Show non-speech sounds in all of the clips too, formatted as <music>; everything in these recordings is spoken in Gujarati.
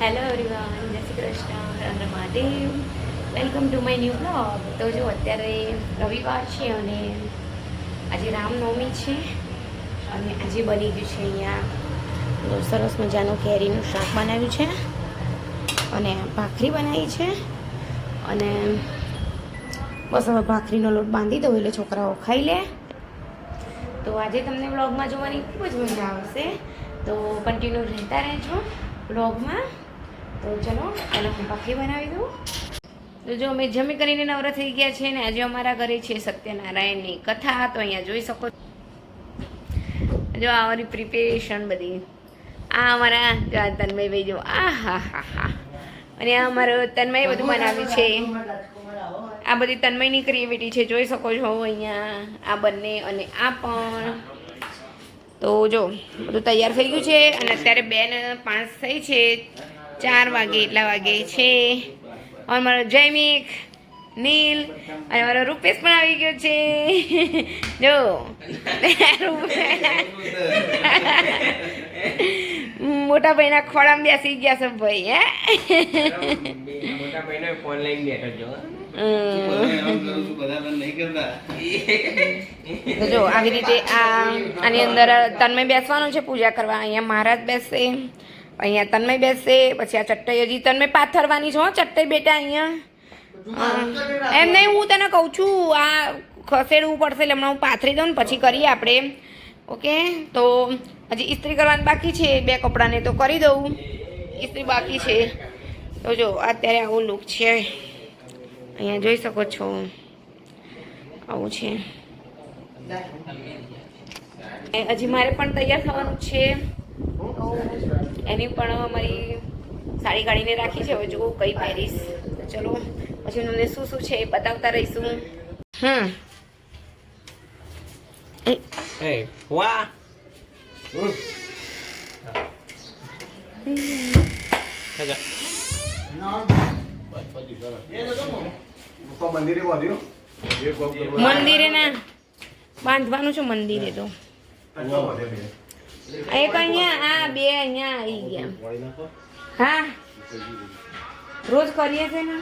Hello everyone Jai Shri Krishna Har Mahadev welcome to my new blog તો જો અત્યારે રવિવાર છે અને આજે રામનવમી છે અને આજે બની ગયું છે અહીંયા સરસ મજાનું કેરીનું શાક બનાવ્યું છે અને ભાખરી બનાવી છે. અને બસ હવે ભાખરીનો લોટ બાંધી દઉં એટલે છોકરાઓ ખાઈ લે. તો આજે તમને વ્લોગમાં જોવાની ખૂબ જ મજા આવશે. તો કન્ટિન્યુ રહેતા રહેજો વ્લોગમાં તો ચલો પહેલાં હું ભાખરી બનાવી દઉં. તો જો, અમે જમી કરીને નવરા થઈ ગયા છે ને, આજે અમારા ઘરે છે સત્યનારાયણની કથા, તો અહીંયા જોઈ શકો. જો અમારી પ્રિપેરેશન બધી. આ અમારા જો, આ તન્મયભાઈ જો, આ હા હા હા. અને આ અમારો તન્મય બધું બનાવ્યું છે. આ બધી તન્મયની ક્રિએવિટી છે, જોઈ શકો છો અહીંયા, આ બંને અને આ પણ. તો જો, બધું તૈયાર થઈ ગયું છે અને અત્યારે બે ને પાંચ થઈ છે. ચાર વાગે એટલા વાગે છે. અને મારો જયમિક નીલ અને મારો રૂપેશ પણ આવી ગયો છે. <laughs> જો. <laughs> મોટા ભાઈના ખોળામાં બેસી ગયા છે ભાઈ હે? મોટા ભાઈને ફોન લઈને બેઠો છો તો જો આવી રીતે આ આની અંદર તન્મય બેસવાનું છે પૂજા કરવા. અહીંયા મહારાજ બેસશે અહીંયા તન્મય બેસે પછી આ ચટ્ટઈ હજી તન્મય પાથરવાની છે હો ચટ્ટઈ બેટા અહીંયા. એમ નહીં હું તને કહું છું આ ખસેડવું પડશે એટલે હમણાં હું પાથરી દઉં ને પછી કરીએ આપણે. ઓકે? તો હજી ઇસ્ત્રી કરવાની બાકી છે બે કપડાને તો કરી દઉં. ઇસ્ત્રી બાકી છે. તો જો અત્યારે આવું લુક છે. અહીંયા જોઈ શકો છો. આવું છે. હજી મારે પણ તૈયાર થવાનું છે. એની પણ મારી સાડી કાઢીને રાખી છે. હવે જુઓ કઈ પહેરીશ. તો ચલો પછી તમને શું શું છે એ બતાવતા રહીશું. હમ. એ, એ વાહ. મંદિરે ના. બાંધવાનું છે મંદિરે તો. એક અહીંયા આ બે અહીંયા આવી ગયા. હા. રોજ કરીએ છે ને.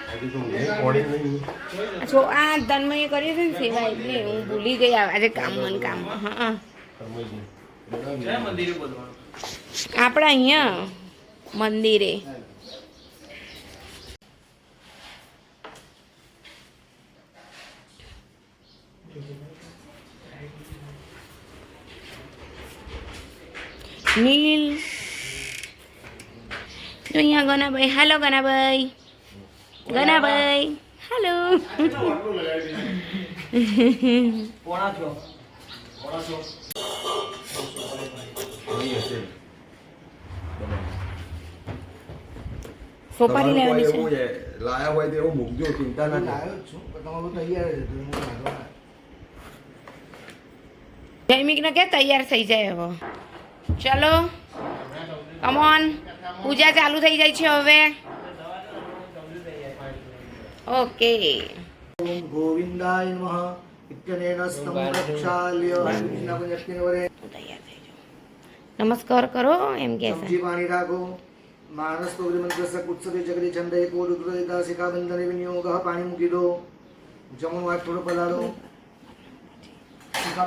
જો આ તન્મય કરીએ છે ને સેવા એટલે હું ભૂલી ગઈ આજે કામ મન કામ. હા આપણે અહીંયા મંદિરે. નીલ જો અહીંયા ગનાભાઈ હાલો ગનાભાઈ ગનાભાઈ હાલો. સોપારી લેવાની છે લાયા હોય તૈયાર થઈ જાય હવે ચલો. કમોન પૂજા ચાલુ થઈ જાય છે હવે. ઓકે ગોવિંદાય નમઃ. ઇત્યનેન જાઓ નમસ્કાર કરો એમ કે સબ્જી પાણી રાખો. માણસ પૌરી મંત્ર સક ઉત્સવે જગદી છંદ એક ઓર રુદ્રદા શિખા બંધને વિનિયોગ પાણી મૂકી દો. જમણું હાથ થોડો પલાળો શિખા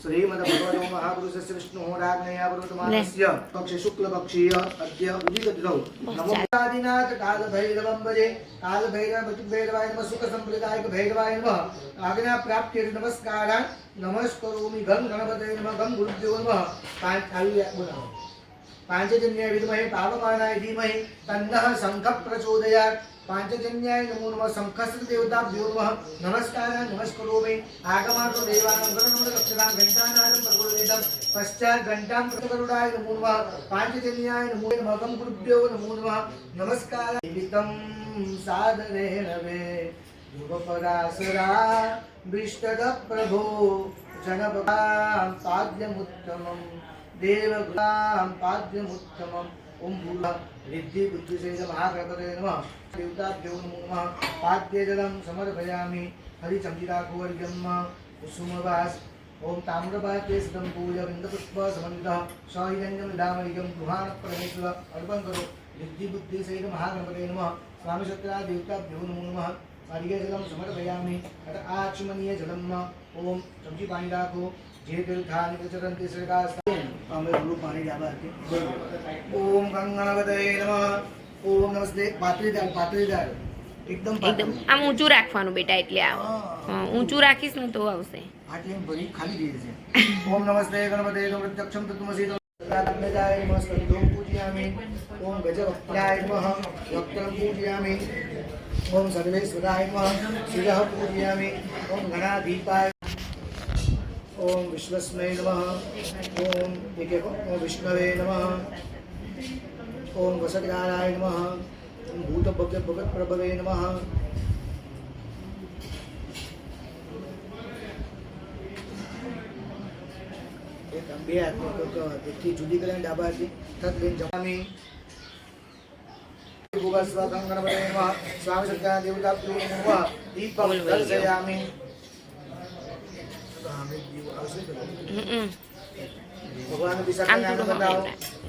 વિષ્ણુ શ્રીમદ ભગવતો મહાપુરુષસ્ય વિષ્ણુઃ રાજ્ઞયા પર્વતમાનસ્ય પક્ષે શુક્લપક્ષીય અદ્ય ઉદિતદ્રૌ નમો આદિનાથ કાલ ભૈરવં ભજે. કાલ ભૈરવ ભૈરવાય નમઃ સુખ સંપ્રદાયક ભૈરવાય નમઃ. આજ્ઞા પ્રાપ્તિ નમસ્કારાન નમસ્કરોમિ ગમ ગણપતય નમઃ ગમ ગુરુદેવ નમઃ. પાંચ આવી બોલાવો. પાંચજન્યાય વિદ્મહે પાવમાનાય ધીમહિ. તન્નઃ શંખ પ્રચોદયાત પાંચજન્યાય નમો નમઃ સંખસ્ત દેવતા દેવવઃ નમસ્કાર નમસ્કરો મે આગમાતો દેવાનમ ગણનમ રક્ષદામ ઘંટાનાદમ પરગુરુદેદમ પશ્ચાત ઘંટામ કૃતકરુડાય નમો નમઃ પાંચજન્યાય નમો નમઃ. ભગમ ગુરુભ્યો નમો નમઃ નમસ્કાર નિમિતમ સાધને રવે યુગપરાસરા વિષ્ટદ પ્રભો જનપદામ પાદ્યમુત્તમમ દેવગુલામ પાદ્યમુત્તમમ ઓમ ભૂલા રિદ્ધિ બુદ્ધિશૈલ મહાગણપતય નમઃ. દેવતાભ્યો નમો પાદ્યજલમ સમર્પયામિ હરિચંદિરાઘુવર્યમ કુસુમવાસ ઓમ તામ્રપાત્રે સુતમ પૂજ બિંદપુષ્પ સમન્વિત સહિરંજમ ડામરિજમ ગૃહાણ પરમેશ્વર અર્પણ કરો રિદ્ધિ બુદ્ધિશૈલ મહાગણપતય નમઃ સ્વામિશત્રા દેવતાભ્યો નમો નમઃ પારિયજલમ સમર્પયામિ અત આચમનીય જલમ ઓમ સમજી પાણી રાખો જે તીર્થાનિ પ્રચરંતિ સર્ગાસ્તા અમે ગુરુ પાણી ડાબા ઓમ ગંગણવદય નમઃ. ઓમ નમસ્તે પાત્રીદાર પાત્રીદાર. એકદમ એકદમ. આમ ઊંચું રાખવાનું બેટા એટલે આવો. ઊંચું રાખીશ ને તો આવશે. આટલી ભરી ખાલી દે છે ઓમ નમસ્તે ગણપતે તત્વમસી તન્નજાય નમઃ સ્કંદોમ પૂજયામિ. ઓમ ગજવક્ત્રાય નમઃ. વક્ત્રમ પૂજયામિ. ઓમ સર્વેશ્વરાય નમઃ. શિરઃ પૂજયામિ. ઓમ ગણાધીપાય ઓમ વિશ્વસ્મય નમઃ ઓમ એકે ઓમ વિષ્ણવે નમઃ ઓમ વસગરાય નમઃ ઓમ ભૂતભવ્ય ભગત પ્રભવે નમઃ એક આમ બે હાથમાં કોઈક એકથી જુદી કરીને ડાબા હાથથી તત લઈને જમામી ભૂગસ્વ ગંગણપતે નમઃ સ્વામી સત્યા દેવતાભ્યો નમઃ દીપમ દર્શયામિ તો આમે દીવ આવશે તો હમ ભગવાન હમણાં.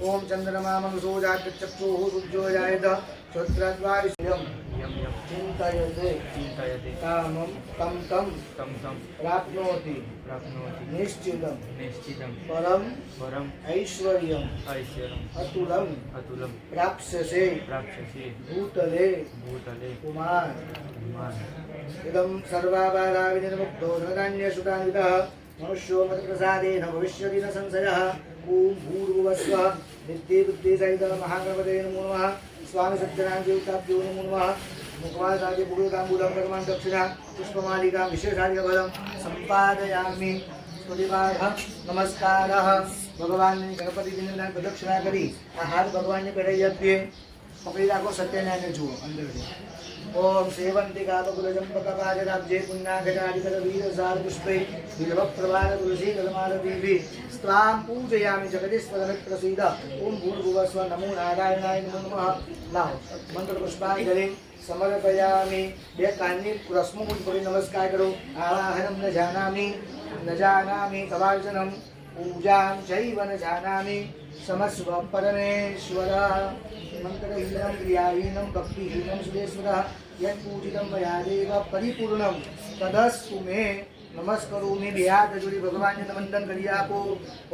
ઓમ ચંદ્રમા મનસો જાત ચક્ષુ સૂર્યો જાયત શ્રોત્રદ્વારિષ્યમ चिन्तयते चिन्तयति कामं तं तं तं तं प्राप्नोति प्राप्नोति निश्चितं निश्चितं परं परम् ऐश्वर्यम् ऐश्वर्यम् अतुलम् अतुलं प्राप्स्यसे प्राप्स्यसे भूतले भूतले कुमार कुमार इदं सर्वाबाधा विनिर्मुक्तो धनधान्यसुतान्वितः मनुष्यो मत्प्रसादेन भविष्यति न संशयः ఓం భూర్భువస్వ నిత్యే వృత్తే సహిత మహాగణపతే నమో నమ స్వామి సత్యనాందేవతాభ్యో నమో నమ ముఖవాసాది భూతాంబూలం కర్మాన్ దక్షిణ పుష్పమాలికా విశేషార్య బలం సంపాదయామి સ્તુતિપાઠ નમસ્કાર ભગવાનની ગણપતિ બિંદુના પ્રદક્ષિણા કરી આ હાથ ભગવાનને પહેરાઈ આપીએ પકડી રાખો સત્યનારાયણ જુઓ અંદરથી ઓમ સેવંતી કાપકુલજમ પકપાજરાબ્જે વીર સાર પુષ્પે વિલભ પ્રભાર તુલસી કલમાર દેવી સ્ત્વામ પૂજયામિ જગદીશ્વરમિત્રસીદ ઓમ ભૂર્ભુવસ્વ નમો નારાયણાય નમો નમઃ લાવો મંત્ર પુષ્પાંજલિ સમર્પયામિ બે કાનની રસમો મુજ પડી નમસ્કાર કરો આવાહનમ ન જાનામિ ન જાનામિ તવાર્ચનમ પૂજામ ચૈવ ન જાનામિ સમસ્વ પરમેશ્વર મંત્રહીનમ ક્રિયાહીનમ ભક્તિહીનમ સુરેશ્વર યત પૂજિતમ મયા દેવ પરિપૂર્ણમ તદસ્તુ મે નમસ્કરોમિ બે બિહાર જોડી ભગવાનને વંદન કરી આપો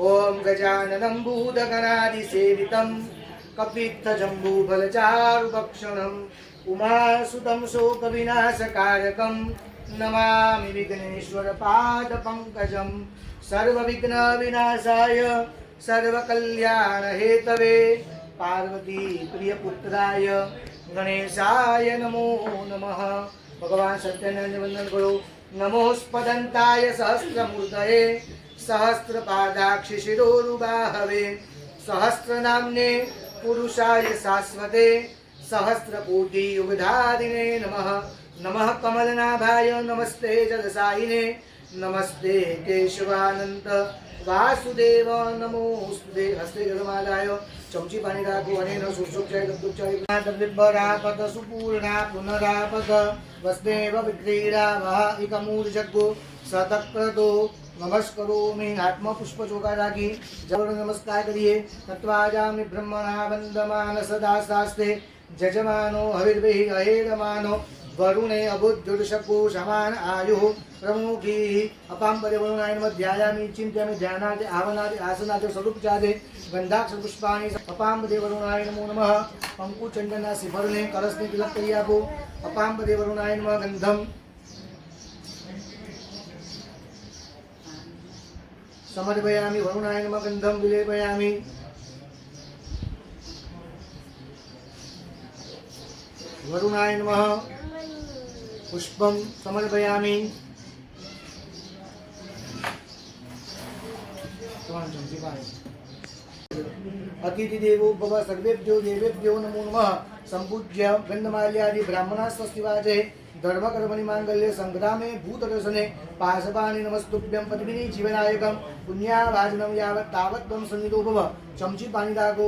ઓમ ગજાનનમ ભૂતગણાદિ સેવિતમ કપિત્થ જંબુ ફલચારુ ભક્ષણમ ઉમાસુતમ શોક વિનાશકારકમ નમામિ વિઘ્નેશ્વર પાદ પંકજમ સર્વ વિઘ્ન વિનાશાય સર્વ કલ્યાણ હેતવે પાર્વતી પ્રિય પુત્રાય ગણેશાય નમો નમઃ ભગવાન સત્યનારાયણ વંદન કરો નમોસ્પદંતાય સહસ્રમૂર્તયે સહસ્રપાદાક્ષి શિરોરુબાહવે સહસ્રનામ્ને પુરુષાય શાશ્વતે સહસ્રકોટિ યુગધારિણે નમઃ નમઃ કમલનાભાય નમસ્તે જલસાયિને નમસ્તે કેશવાનંત વાસુદેવ નમોસ્તે હસ્તે જલમાલાય ચમચી પાણી રાખો અને ન સુસુક્ષાય દત્તુક્ષાય તદ્વિભરાપત સુપૂર્ણા પુનરાપદ વસ્દેવ, વિક્રીડા, વહ એકમૂર્જગો સતક્રતો નમસ્કરોમિ હાથમાં પુષ્પ ચોકા રાખી જળ નમસ્કાર કરીએ. તત્વાજામિ બ્રહ્મણા વંદમાન સદા શાસ્તે, જજમાનો હવિર્ભિ અહેરમાનો. વરુણે અબુદ્ધુર્ષકો સમાન આયુ પ્રમુખી અપાંબરે વરુણાયન ધ્યાયામિ ચિંત્યામિ ધ્યાનાદે આવનાદે આસનાદે સ્વરૂપચાદે ગંધાક્ષ પુષ્પાણી અપાંબદે વરુણાય નમો નમઃ પંકુચંડના શિફળને કળશને તિલક કરી આપો અપાંબદે વરુણાય નમઃ ગંધમ સમર્પયામિ વરુણાય ગંધમ વિલેપયામિ વરુણાય નમઃ પુષ્પમ સમર્પયામી અતિથિ દેવો ભવ સર્વેભ્યો દેવેભ્યો નમો નમઃ સંપૂજ્ય ગંધમાલ્યાદિ બ્રાહ્મણા સ્વસ્તિવાજે ધર્મ કર્મણિ માંગલ્ય સંગ્રામે ભૂતરસને પાશપાણી નમસ્તુભ્યમ પદ્મિની જીવનાયકમ પુણ્યાભાજનમ યાવત તાવત ત્વમ સન્નિધો ભવ ચમચી પાણી દાગો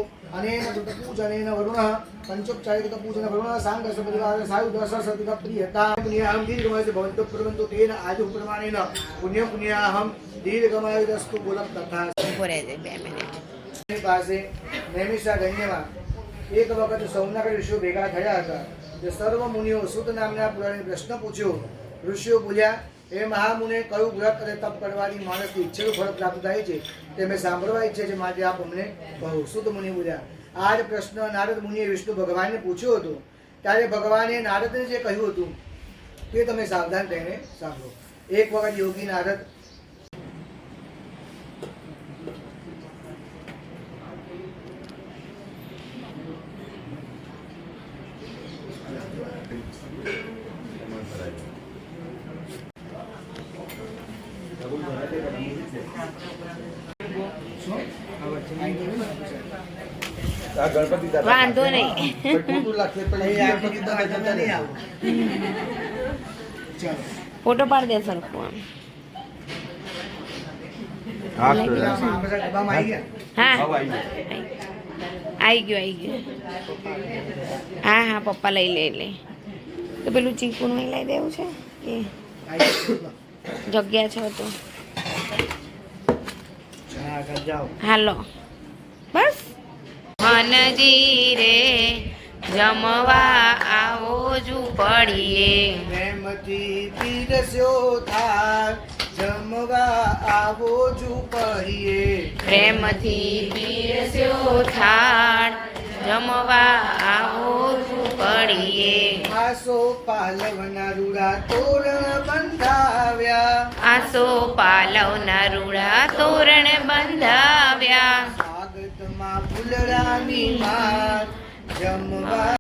પાસે નૈમિષા ગણ્યમાં એક વખત સૌનક ઋષિઓ ભેગા થયા હતા. તે સર્વ મુનિઓ સુત નામના પુરાણી પ્રશ્ન પૂછ્યો. ઋષિઓ બોલ્યા એ મહામુને કયું વ્રત અને તપ કરવાની માણસની ઈચ્છેલું ફળ પ્રાપ્ત થાય છે? તે મેં સાંભળવા ઈચ્છે છે માટે આપ અમને કહો. સુત મુનિ બોલ્યા આ જ પ્રશ્ન નારદ મુનિએ વિષ્ણુ ભગવાનને પૂછ્યો હતો. ત્યારે ભગવાને નારદને જે કહ્યું હતું, તે તમે સાવધાન થઈને સાંભળો. એક વખત યોગી નારદ આ ગણપતિ દાદા વાંધો નહીં પછી ખોટું લાગશે પછી ગણપતિ દાદા જતા નહીં રહેશે. આવું ચાલો ફોટો પાડી દે સરખું આમ હા લઈ સર. ગયો. આ બધા ડબ્બામાં આવી ગયા હા આવો આવી જાઓ. આવી ગયો આવી ગયો હા હા પપ્પા લઈ લે લે તો પેલું ચીકુનું અહીં લઈ દેવું છે કે આવી ગયા. જગ્યા છે તો હા આગળ જાઓ હાલો બસ મનજી રે જમવા આવો જુ પડીએ. પ્રેમથી પીરસ્યો થાળ જમવા આવો ઝૂંપડીએ પ્રેમથી પીરસ્યો થાળ જમવા આવો જુ પડીએ. આસો પાલવના રૂડા તોરણ બંધાવ્યા. આસો પાલવના રૂડા તોરણ બંધાવ્યા. સ્વાગતમાં માં જમવા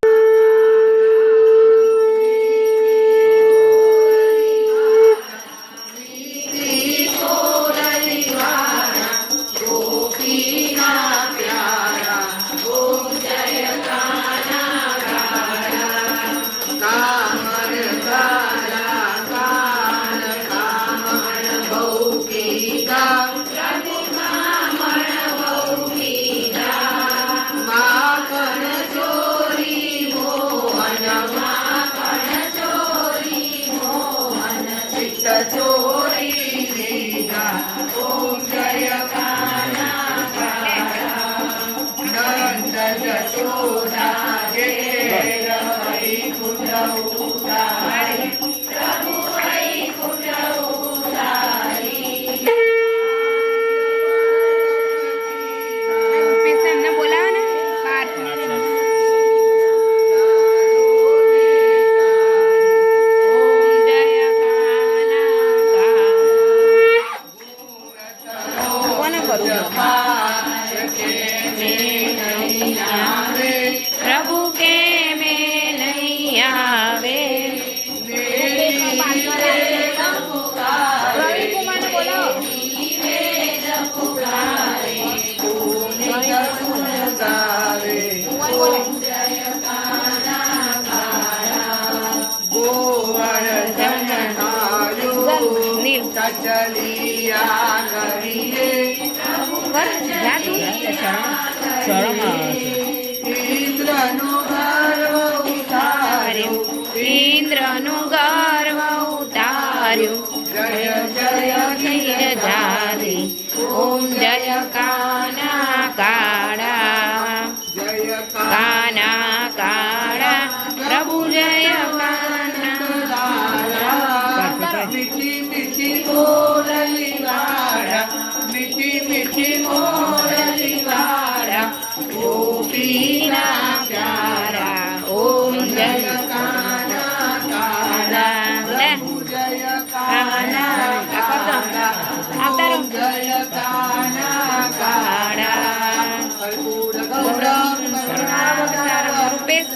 નીલ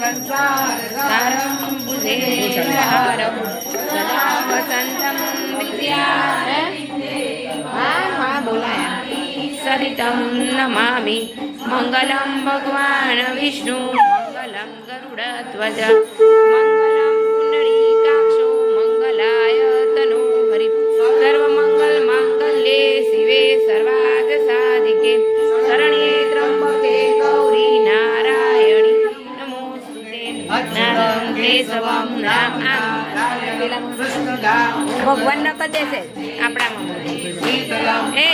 રૂપે સંસારમ બુધેરહારમ સદા વસંતમ વિદ્યા હા હા બોલાયા સરિતમ નમામિ મંગલમ ભગવાન વિષ્ણુ મંગલમ ગરુડધ્વજ ભગવાન ન કદે છે આપણામાં એ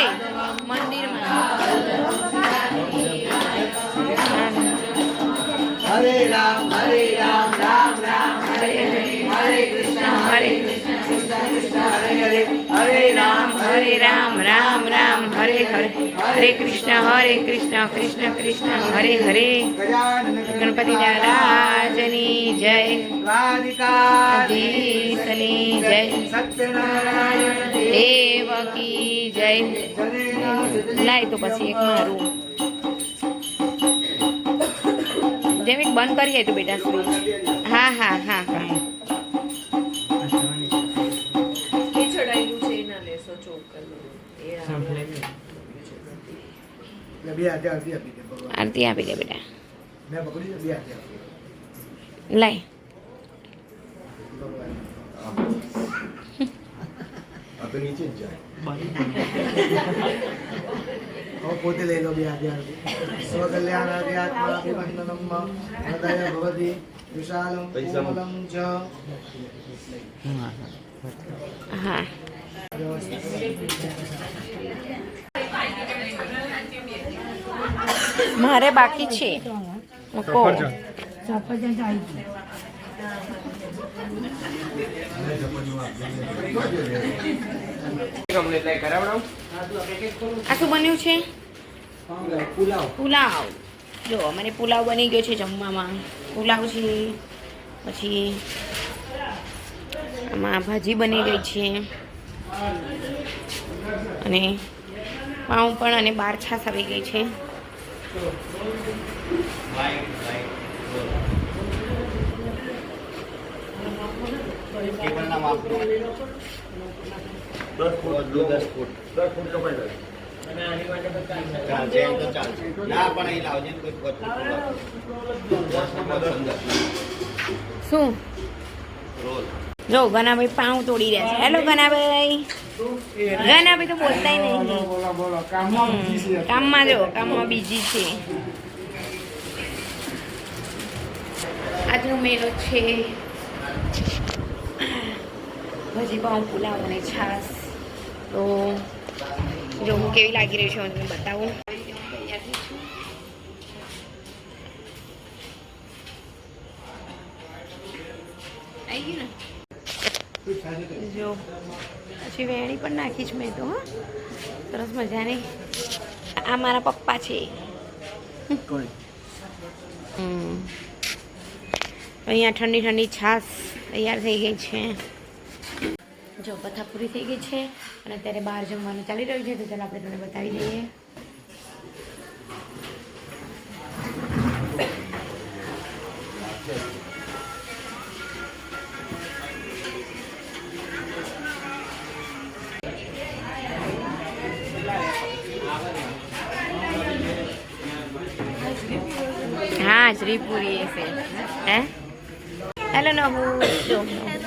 હરે કૃષ્ણ હરે કૃષ્ણ કૃષ્ણ કૃષ્ણ હરે હરે ગણપતિ દાદાજની જય રાધિકાધીશની ધીશની જય સત્યનારાયણ દેવકી જય લાય તો પછી એક મારું જેમ બંધ કરીએ તો બેટા. હા હા હા હા. આરતી આપી દે બેટા લાય પોતે લઈ લો બે હાથે સ્વકલ્યાણ આત્મા હૃદય ભવતી વિશાલમ કોમલમ ચ હા મારે બાકી છે. આ શું બન્યું છે? પુલાવ. જો, મને પુલાવ બની ગયો છે જમવામાં. પુલાવ છે, પછી આમાં ભાજી બની ગઈ છે. અને પાઉં પણ અને બાર છાશ આવી ગઈ છે. દસ ફૂટ દસ ફૂટ. દસ ફૂટ. કપાઈ જાય. ચાલશે તો ચાલશે ના પણ અહીં લાવજે કોઈ શું? રોલ જો ગનાભાઈ પાઉં તોડી રહ્યા છે. હેલો ગનાભાઈ. ગનાભાઈ તો બોલતા નહીં. કામમાં જો કામમાં બીજી છે. આજનો મેળો છે. ભજી પાઉં પુલાવ અને છાસ તો જો હું કેવી લાગી રહી છું હું બતાવું. તૈયાર છું. જો પછી વેણી પણ નાખી છે મેં તો હા. સરસ મજાની. આ મારા પપ્પા છે. અહીંયા ઠંડી ઠંડી છાશ તૈયાર થઈ ગઈ છે. જો કથા પૂરી થઈ ગઈ છે અને અત્યારે બહાર જમવાનું ચાલી રહ્યું છે તો ચાલો આપણે તમને બતાવી દઈએ. હા પૂરી હશે હે હેલો નવું